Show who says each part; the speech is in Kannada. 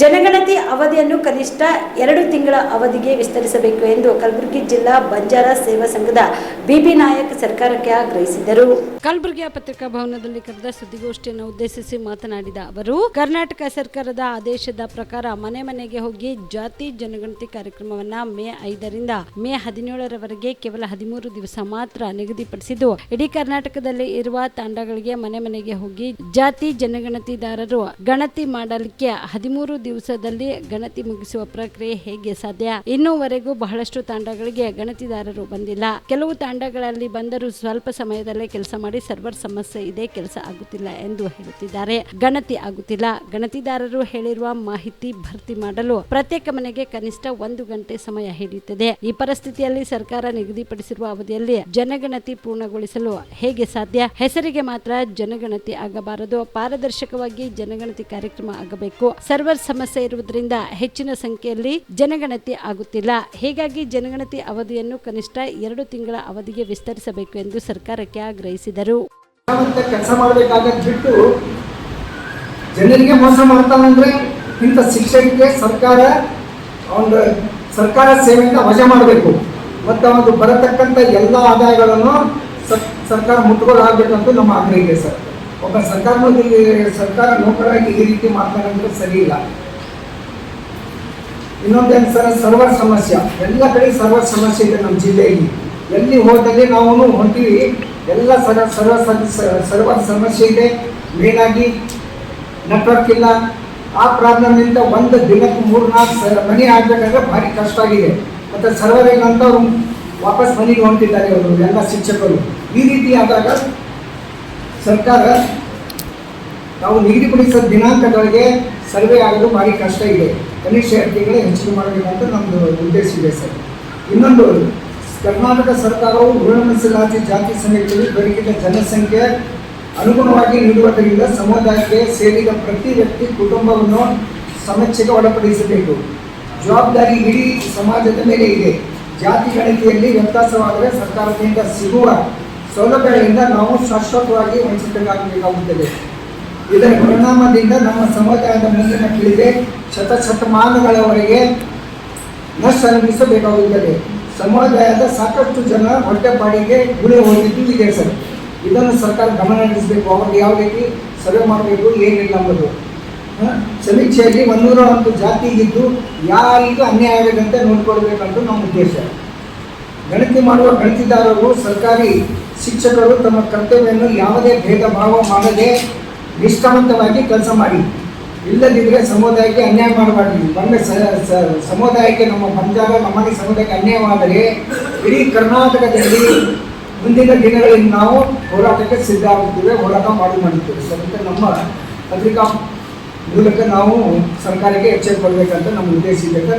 Speaker 1: ಜನಗಣತಿ ಅವಧಿಯನ್ನು ಕನಿಷ್ಠ ಎರಡು ತಿಂಗಳ ಅವಧಿಗೆ ವಿಸ್ತರಿಸಬೇಕು ಎಂದು ಕಲಬುರಗಿ ಜಿಲ್ಲಾ ಬಂಜಾರ ಸೇವಾ ಸಂಘದ ಬಿಬಿ ನಾಯಕ್ ಸರ್ಕಾರಕ್ಕೆ ಆಗ್ರಹಿಸಿದರು. ಕಲಬುರಗಿಯ ಪತ್ರಿಕಾ ಭವನದಲ್ಲಿ ಕರೆದ ಸುದ್ದಿಗೋಷ್ಠಿಯನ್ನು ಉದ್ದೇಶಿಸಿ ಮಾತನಾಡಿದ ಅವರು, ಕರ್ನಾಟಕ ಸರ್ಕಾರದ ಆದೇಶದ ಪ್ರಕಾರ ಮನೆ ಮನೆಗೆ ಹೋಗಿ ಜಾತಿ ಜನಗಣತಿ ಕಾರ್ಯಕ್ರಮವನ್ನ ಮೇ ಐದರಿಂದ ಮೇ ಹದಿನೇಳರವರೆಗೆ ಕೇವಲ ಹದಿಮೂರು ದಿವಸ ಮಾತ್ರ ನಿಗದಿಪಡಿಸಿದ್ದು. ಇಡೀ ಕರ್ನಾಟಕದಲ್ಲಿ ಇರುವ ತಾಂಡಗಳಿಗೆ ಮನೆ ಮನೆಗೆ ಹೋಗಿ ಜಾತಿ ಜನಗಣತಿದಾರರು ಗಣತಿ ಮಾಡಲಿಕ್ಕೆ ಹದಿಮೂರು ದಿವಸದಲ್ಲಿ ಗಣತಿ ಮುಗಿಸುವ ಪ್ರಕ್ರಿಯೆ ಹೇಗೆ ಸಾಧ್ಯ? ಇನ್ನೂವರೆಗೂ ಬಹಳಷ್ಟು ತಾಂಡಗಳಿಗೆ ಗಣತಿದಾರರು ಬಂದಿಲ್ಲ. ಕೆಲವು ತಾಂಡಗಳಲ್ಲಿ ಬಂದರೂ ಸ್ವಲ್ಪ ಸಮಯದಲ್ಲೇ ಕೆಲಸ ಮಾಡಿ ಸರ್ವರ್ ಸಮಸ್ಯೆ ಇದೆ, ಕೆಲಸ ಆಗುತ್ತಿಲ್ಲ ಎಂದು ಹೇಳುತ್ತಿದ್ದಾರೆ. ಗಣತಿ ಆಗುತ್ತಿಲ್ಲ. ಗಣತಿದಾರರು ಹೇಳಿರುವ ಮಾಹಿತಿ ಭರ್ತಿ ಮಾಡಲು ಪ್ರತ್ಯೇಕ ಮನೆಗೆ ಕನಿಷ್ಠ ಒಂದು ಗಂಟೆ ಸಮಯ ಹಿಡಿಯುತ್ತದೆ. ಈ ಪರಿಸ್ಥಿತಿಯಲ್ಲಿ ಸರ್ಕಾರ ನಿಗದಿಪಡಿಸಿರುವ ಅವಧಿಯಲ್ಲಿ ಜನಗಣತಿ ಪೂರ್ಣಗೊಳಿಸಲು ಹೇಗೆ ಸಾಧ್ಯ? ಹೆಸರಿಗೆ ಮಾತ್ರ ಜನಗಣತಿ ಆಗಬಾರದು. ಪಾರದರ್ಶಕವಾಗಿ ಜನಗಣತಿ ಕಾರ್ಯಕ್ರಮ ಆಗಬೇಕು. ಸರ್ವರ್ ಸಮಸ್ಯೆ ಇರುವುದರಿಂದ ಹೆಚ್ಚಿನ ಸಂಖ್ಯೆಯಲ್ಲಿ ಜನಗಣತಿ ಆಗುತ್ತಿಲ್ಲ. ಹೀಗಾಗಿ ಜನಗಣತಿ ಅವಧಿಯನ್ನು ಕನಿಷ್ಠ ಎರಡು ತಿಂಗಳ ಅವಧಿಗೆ ವಿಸ್ತರಿಸಬೇಕು ಎಂದು ಸರ್ಕಾರಕ್ಕೆ ಆಗ್ರಹಿಸಿದರು.
Speaker 2: ಕೆಲಸ ಮಾಡಬೇಕಾಗಿಟ್ಟು ಜನರಿಗೆ ಮೋಸ ಮಾಡ್ತಾನಂದ್ರೆ ಇಂಥ ಶಿಕ್ಷಕರಿಗೆ ಸರ್ಕಾರ ಒಂದು ಸರ್ಕಾರ ಸೇವೆಯಿಂದ ವಜಾ ಮಾಡಬೇಕು. ಮತ್ತು ಒಂದು ಬರತಕ್ಕಂಥ ಎಲ್ಲ ಆದಾಯಗಳನ್ನು ಸರ್- ಸರ್ಕಾರ ಅಂತ ನಮ್ಮ ಆಗ್ರಹ ಇದೆ ಸರ್. ಒಬ್ಬ ಸರ್ಕಾರ ಸರ್ಕಾರ ನೌಕರಾಗಿ ಈ ರೀತಿ ಮಾಡ್ತಾನಂದ್ರೆ ಸರಿ ಇಲ್ಲ. ಇನ್ನೊಂದೇನು ಸರ್, ಸರ್ವರ್ ಸಮಸ್ಯೆ. ಎಲ್ಲ ಕಡೆ ಸರ್ವರ್ ಸಮಸ್ಯೆ ಇದೆ ನಮ್ಮ ಜಿಲ್ಲೆಯಲ್ಲಿ. ಎಲ್ಲಿ ಹೋದಲ್ಲಿ ನಾವು ಹೊಂಟಿವಿ. ಎಲ್ಲ ಸರ್ ಸರ್ವ ಸರ್ವರ್ ಸಮಸ್ಯೆ ಇದೆ. ಮೇನಾಗಿ ನೆಟ್ವರ್ಕ್ ಇಲ್ಲ. ಆ ಪ್ರಾಬ್ಲಮ್ನಿಂದ ಒಂದು ದಿನಕ್ಕೆ ಮೂರು ನಾಲ್ಕು ಸ ಮನೆ ಆಗಬೇಕಾದ್ರೆ ಭಾರಿ ಕಷ್ಟ ಆಗಿದೆ. ಮತ್ತು ಸರ್ವರ್ ಏನಂತ ಅವರು ವಾಪಸ್ ಮನೆಗೆ ಹೊಂಟಿದ್ದಾರೆ ಅವರು ಎಲ್ಲ ಶಿಕ್ಷಕರು. ಈ ರೀತಿ ಆದಾಗ ಸರ್ಕಾರ ನಾವು ನಿಗದಿಪಡಿಸಿದ ದಿನಾಂಕದೊಳಗೆ ಸರ್ವೆ ಆಗಲು ಭಾರಿ ಕಷ್ಟ ಇದೆ. ಕನಿಷ್ಠ ಎರಡು ಹೆಚ್ಚಿಗೆ ಮಾಡಬೇಕಂತ ನಮ್ಮದು ಉದ್ದೇಶ ಇದೆ ಸರ್. ಇನ್ನೊಂದು, ಕರ್ನಾಟಕ ಸರ್ಕಾರವು ಮೀಸಲಾತಿ ಜಾತಿ ಸಮೀಕ್ಷೆಯಲ್ಲಿ ದೊರಕಿದ ಜನಸಂಖ್ಯೆ ಅನುಗುಣವಾಗಿ ನೀಡುವುದರಿಂದ ಸಮುದಾಯಕ್ಕೆ ಸೇರಿದ ಪ್ರತಿ ವ್ಯಕ್ತಿ ಕುಟುಂಬವನ್ನು ಸಮೀಕ್ಷೆಗೆ ಒಳಪಡಿಸಬೇಕು. ಜವಾಬ್ದಾರಿ ಇಡೀ ಸಮಾಜದ ಮೇಲೆ ಇದೆ. ಜಾತಿ ಗಣತಿಯಲ್ಲಿ ವ್ಯತ್ಯಾಸವಾದರೆ ಸರ್ಕಾರದಿಂದ ಸಿಗುವ ಸೌಲಭ್ಯಗಳಿಂದ ನಾವು ಶಾಶ್ವತವಾಗಿ ವಂಚಿತರಾಗಬೇಕಾಗುತ್ತದೆ. ಇದರ ಪರಿಣಾಮದಿಂದ ನಮ್ಮ ಸಮುದಾಯದ ಮುಂದಿನ ಪೀಳಿಗೆ ಶತಶತಮಾನಗಳವರೆಗೆ ಅನುಭವಿಸಬೇಕಾಗುತ್ತದೆ. ಸಮುದಾಯದ ಸಾಕಷ್ಟು ಜನ ಹೊಟ್ಟೆಪಾಡಿಗೆ ಗುಳಿ ಹೋಗಿದ್ದು ಇದೆ ಸರ್. ಇದನ್ನು ಸರ್ಕಾರ ಗಮನ ಹರಿಸಬೇಕು. ಅವ್ರಿಗೆ ಯಾವ ರೀತಿ ಸರ್ವೆ ಮಾಡಬೇಕು, ಏನಿಲ್ಲ ಅನ್ನೋದು? ಸಮೀಕ್ಷೆಯಲ್ಲಿ ಒಂದೂರ ಒಂದು ಇದ್ದು ಯಾರಿಗೂ ಅನ್ಯಾಯ ಆಗದಂತೆ ನೋಡಿಕೊಳ್ಬೇಕಂತ ನಮ್ಮ ಉದ್ದೇಶ. ಗಣತಿ ಮಾಡುವ ಗಣತಿದಾರರು, ಸರ್ಕಾರಿ ಶಿಕ್ಷಕರು ತಮ್ಮ ಕರ್ತವ್ಯವನ್ನು ಯಾವುದೇ ಭೇದ ಭಾವ ಮಾಡದೆ ನಿಷ್ಠಾವಂತವಾಗಿ ಕೆಲಸ ಮಾಡಿ. ಇಲ್ಲದಿದ್ದರೆ ಸಮುದಾಯಕ್ಕೆ ಅನ್ಯಾಯ ಮಾಡಬಾರ್ದು. ಸ- ಸಮುದಾಯಕ್ಕೆ ನಮ್ಮ ಪಂಜಾಬ ನಮಗೆ ಸಮುದಾಯಕ್ಕೆ ಅನ್ಯಾಯವಾದರೆ ಇಡೀ ಕರ್ನಾಟಕದಲ್ಲಿ ಮುಂದಿನ ದಿನಗಳಲ್ಲಿ ನಾವು ಹೋರಾಟಕ್ಕೆ ಸಿದ್ಧ ಆಗುತ್ತೇವೆ ಹೋರಾಟ ಮಾಡಿ ಮಾಡುತ್ತೇವೆ ಸೊ ನಮ್ಮ ಪತ್ರಿಕಾ ಮೂಲಕ ನಾವು ಸರ್ಕಾರಕ್ಕೆ ಎಚ್ಚರಿಕೆ ಕೊಡಬೇಕಂತ ನಮ್ಮ ಉದ್ದೇಶ ಇದೆ